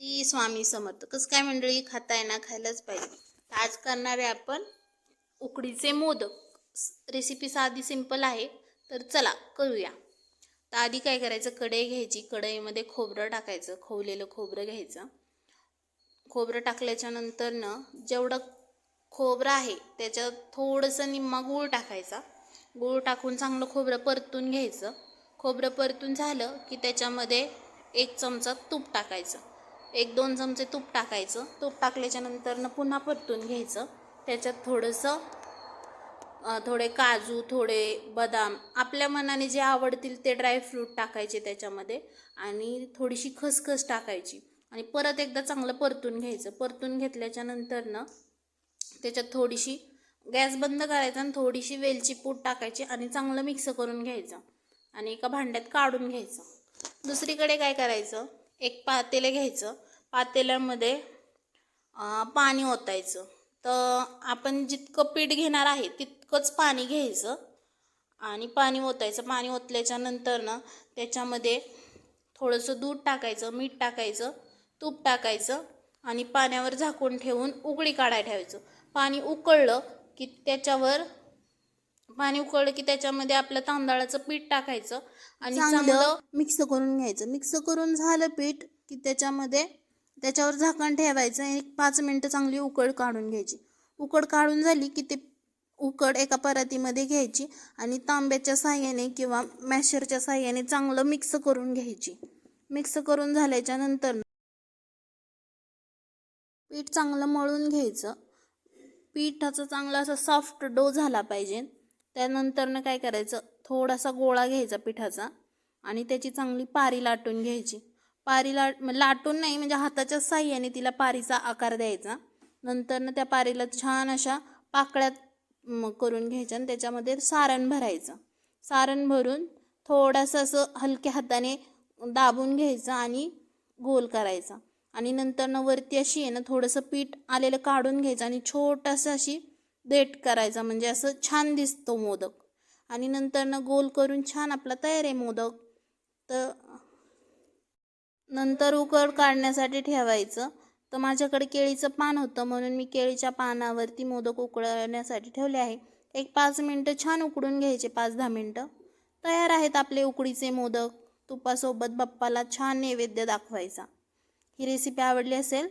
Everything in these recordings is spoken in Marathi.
ती स्वामी समर्थ. कसं काय मंडळी खाता ना खायलाच पाहिजे. आज करणार आहे आपण उकडीचे मोदक. रेसिपी साधी सिंपल आहे तर चला करूया. तर आधी काय करायचं? कढई घ्यायची. कढईमध्ये खोबरं टाकायचं. खोवलेलं खोबरं घ्यायचं. खोबरं टाकल्याच्या नंतर न जेवढं खोबरं आहे त्याच्यात थोडंसं निम्मा गूळ टाकायचा. गूळ टाकून चांगलं खोबरं परतून घ्यायचं. खोबरं परतून झालं की त्याच्यामध्ये एक चमचा तूप टाकायचं. एक दोन चमचे तूप टाकायचं. तूप टाकल्याच्यानंतरनं पुन्हा परतून घ्यायचं. त्याच्यात थोडंसं थोडे काजू थोडे बदाम आपल्या मनाने जे आवडतील ते ड्रायफ्रूट टाकायचे त्याच्यामध्ये आणि थोडीशी खसखस टाकायची. आणि परत एकदा चांगलं परतून घ्यायचं. परतून घेतल्याच्यानंतरनं त्याच्यात थोडीशी गॅस बंद करायचा आणि थोडीशी वेलची पूड टाकायची आणि चांगलं मिक्स करून घ्यायचं. आणि एका भांड्यात काढून घ्यायचं. दुसरीकडे काय करायचं? एक पातेलं घ्यायचं. पातेल्यामध्ये पाणी ओतायचं. तर आपण जितकं पीठ घेणार आहे तितकंच पाणी घ्यायचं आणि पाणी ओतायचं. पाणी ओतल्याच्या नंतर ना त्याच्यामध्ये थोडंसं दूध टाकायचं मीठ टाकायचं तूप टाकायचं आणि पाण्यावर झाकून ठेवून उकळी काढाय ठेवायचं. पाणी उकळलं की त्याच्यावर पाणी उकळलं की त्याच्यामध्ये आपलं तांदळाचं पीठ टाकायचं आणि चांगलं मिक्स करून घ्यायचं. मिक्स करून झालं पीठ की त्याच्यामध्ये त्याच्यावर झाकण ठेवायचं आणि एक पाच मिनटं चांगली उकळ काढून घ्यायची. उकड काढून झाली की ते उकड एका परातीमध्ये घ्यायची आणि तांब्याच्या साह्याने किंवा मॅशरच्या साह्याने चांगलं मिक्स करून घ्यायची. मिक्स करून झाल्याच्यानंतर पीठ चांगलं मळून घ्यायचं. पिठाचा चांगला असा सॉफ्ट डो झाला पाहिजे. त्यानंतरनं काय करायचं? थोडासा गोळा घ्यायचा पिठाचा आणि त्याची चांगली पारी लाटून घ्यायची. पारी लाट लाटून नाही म्हणजे हाताच्या साह्याने तिला पारीचा आकार द्यायचा. नंतरनं त्या पारीला छान अशा पाकळ्यात करून घ्यायच्या आणि त्याच्यामध्ये सारण भरायचं. सारण भरून थोडंसं असं हलक्या हाताने दाबून घ्यायचं आणि गोल करायचा. आणि नंतरनं वरती अशी आहे ना थोडंसं पीठ आलेलं काढून घ्यायचं आणि छोटंसं अशी देठ करायचा. म्हणजे असं छान दिसतो मोदक. आणि नंतरनं गोल करून छान आपला तयार आहे मोदक. तर नंतर उकड काढण्यासाठी ठेवायचं. तर माझ्याकडे केळीचं पान होतं. म्हणून मी केळीच्या पानावरती मोदक उकळण्यासाठी ठेवले आहे. एक पाच मिनटं छान उकडून घ्यायचे. पाच दहा मिनटं. तयार आहेत आपले उकडीचे मोदक. तुपासोबत बाप्पाला छान नैवेद्य दाखवायचा. ही रेसिपी आवडली असेल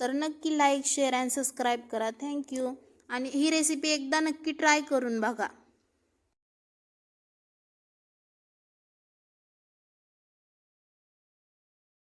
तर नक्की लाईक शेअर अँड सबस्क्राईब करा. थँक्यू आणि ही रेसिपी एकदा नक्की ट्राय करून बघा.